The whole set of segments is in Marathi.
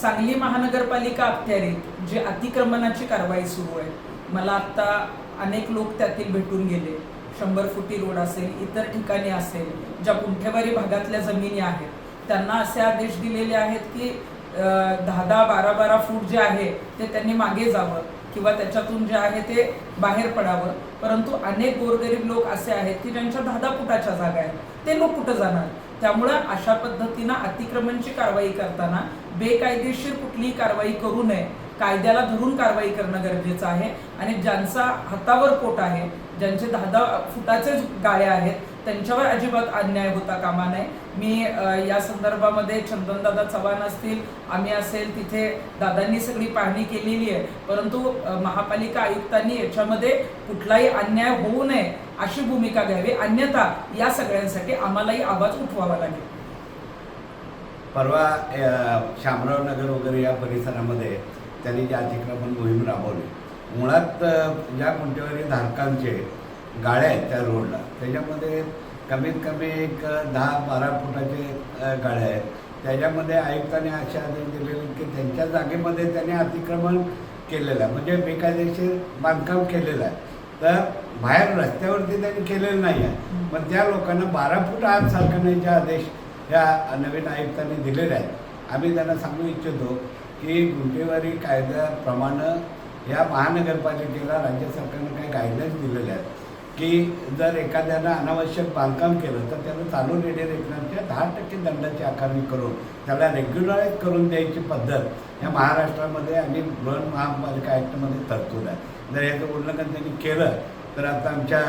सांगली महानगरपालिका अखत्यारीत जे अतिक्रमणाची कारवाई सुरू आहे मला आत्ता अनेक लोक त्यातील भेटून गेले. शंभर फुटी रोड असेल इतर ठिकाणी असेल ज्या कुंठेवारी भागातल्या जमिनी आहेत त्यांना असे आदेश दिलेले आहेत की दहा दहा बारा बारा फूट जे आहे ते त्यांनी मागे जावं किंवा त्याच्यातून जे आहे ते बाहेर पडावं. परंतु अनेक गोरगरीब लोक असे आहेत की ज्यांच्या दहा दहा फुटाच्या जागा आहेत ते लोक कुठं जाणार? त्यामुळं अशा पद्धतीनं अतिक्रमणची कारवाई करताना बेकायदेशीर कुठलीही कारवाई करू नये. कायद्याला धरून कारवाई करणं गरजेचं आहे. आणि ज्यांचा हातावर पोट आहे ज्यांचे दहा दहा फुटाचे गाळे आहेत त्यांच्यावर अजिबात अन्याय होता कामा नये. मी या संदर्भामध्ये चंदनदादा चव्हाण असतील आम्ही असेल तिथे दादांनी सगळी पाहणी केलेली आहे. परंतु महापालिका आयुक्तांनी याच्यामध्ये कुठलाही अन्याय होऊ नये अशी भूमिका घ्यावी. अन्यथा या सगळ्यांसाठी आम्हालाही आवाज उठवावा लागेल. परवा शामराव नगर वगैरे या परिसरामध्ये त्यांनी जे अतिक्रमण मोहीम राबवली मुळात ज्या कोणत्यावरी धारकांचे गाड्या आहेत त्या रोडला त्याच्यामध्ये कमीत कमी एक दहा बारा फुटाचे गाळ्या गाड्या आहेत. त्याच्यामध्ये आयुक्तांनी असे आदेश दिलेले की त्यांच्या जागेमध्ये त्यांनी अतिक्रमण केलेलं आहे. म्हणजे बेकायदेशीर बांधकाम केलेलं आहे. तर बाहेर रस्त्यावरती त्यांनी केलेलं नाही आहे. पण त्या लोकांना बारा फूट आत सरकारण्याचे आदेश या नवीन आयुक्तांनी दिलेले आहेत. आम्ही त्यांना सांगू इच्छितो की गुंठेवारी कायद्याप्रमाणे या महानगरपालिकेला राज्य सरकारनं काही गायडन्स दिलेल्या आहेत. की जर एखाद्यानं अनावश्यक बांधकाम केलं तर त्यानं चालू रेडिओ दहा टक्के दंडाची आकारणी करून त्याला रेग्युलराईज करून द्यायची पद्धत या महाराष्ट्रामध्ये आणि बृहन महापालिका ॲक्टमध्ये तरतूद आहे. जर याचं उल्लंघन त्यांनी केलं तर आता आमच्या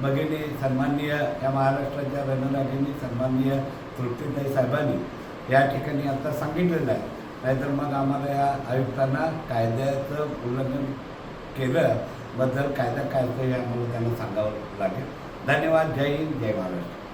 भगिनी सन्माननीय या महाराष्ट्राच्या रणरागिनी सन्माननीय तृप्तीताई साहेबांनी या ठिकाणी आता सांगितलेलं आहे. नाहीतर मग आम्हाला या आयुक्तांना कायद्याचं उल्लंघन केलं बद्दल कायदा काय असतं हे आम्हाला त्यांना सांगावं लागेल. धन्यवाद. जय हिंद. जय महाराष्ट्र.